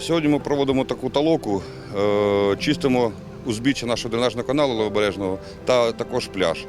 Сьогодні ми проводимо таку талоку, е, чистимо узбіччя нашого дренажного каналу Левобережного та також пляж.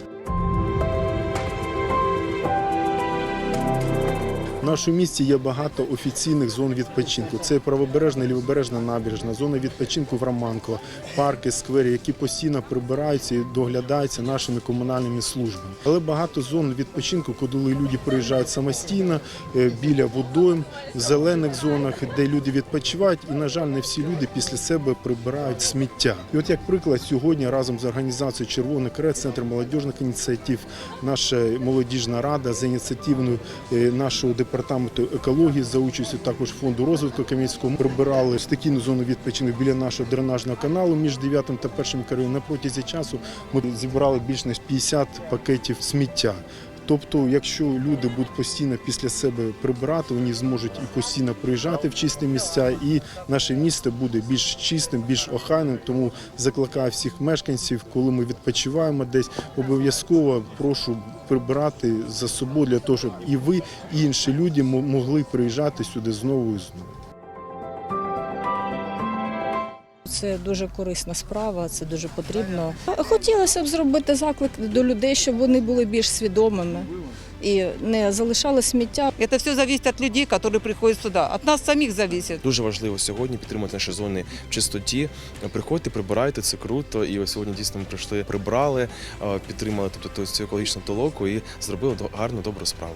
Нашому місті є багато офіційних зон відпочинку. Це правобережна, лівобережна набережна, зона відпочинку в Романково, парки, сквери, які постійно прибираються і доглядаються нашими комунальними службами. Але багато зон відпочинку, коли люди приїжджають самостійно е, біля водойм, в зелених зонах, де люди відпочивають, і на жаль, не всі люди після себе прибирають сміття. І от як приклад, сьогодні разом з організацією Червоний Крест, Центр молодіжних ініціатив, наша молодіжна рада за ініціативою е, нашого департаменту екології за участю також фонду розвитку Кам'янського прибирали стихійну зону відпочинку біля нашого дренажного каналу між 9 та 1 кар'єром. На протязі часу ми зібрали більш ніж 50 пакетів сміття. Тобто, якщо люди будуть постійно після себе прибирати, вони зможуть і постійно приїжджати в чисті місця, і наше місто буде більш чистим, більш охайним. Тому закликаю всіх мешканців, коли ми відпочиваємо десь, обов'язково прошу прибирати за собою для того, щоб і ви, і інші люди могли приїжджати сюди знову і знову. Це дуже корисна справа, це дуже потрібно. Хотілося б зробити заклик до людей, щоб вони були більш свідомими і не залишали сміття. Це все залежить от людей, які приходять сюди. От нас самих залежить. Дуже важливо сьогодні підтримати наші зони в чистоті. Приходьте, прибирайте, це круто. І ось сьогодні дійсно ми прийшли, прибрали, е, підтримали тобто цю екологічну толоку і зробили до- гарну добру справу.